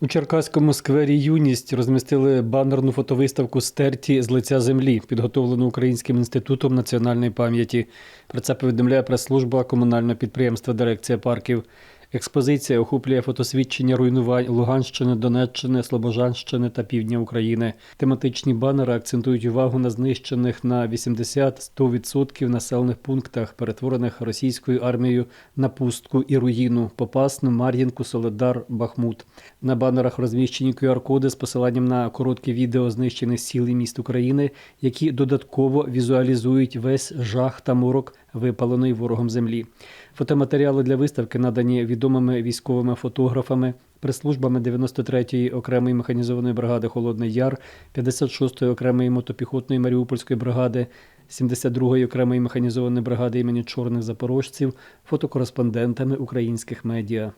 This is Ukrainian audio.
У Черкаському сквері Юність розмістили банерну фотовиставку Стерті з лиця землі, підготовлену Українським інститутом національної пам'яті. Про це повідомляє прес-служба комунального підприємства Дирекція парків. Експозиція охоплює фотосвідчення руйнувань Луганщини, Донеччини, Слобожанщини та півдня України. Тематичні банери акцентують увагу на знищених на 80-100% населених пунктах, перетворених російською армією на пустку і руїну Попасну, Мар'їнку, Соледар, Бахмут. На банерах розміщені QR-коди з посиланням на короткі відео знищених сіл і міст України, які додатково візуалізують весь жах та морок випаленої ворогом землі. Фотоматеріали для виставки надані відомими військовими фотографами, прес-службами 93-ї окремої механізованої бригади Холодний Яр, 56-ї окремої мотопіхотної Маріупольської бригади, 72-ї окремої механізованої бригади імені Чорних Запорожців, фотокореспондентами українських медіа.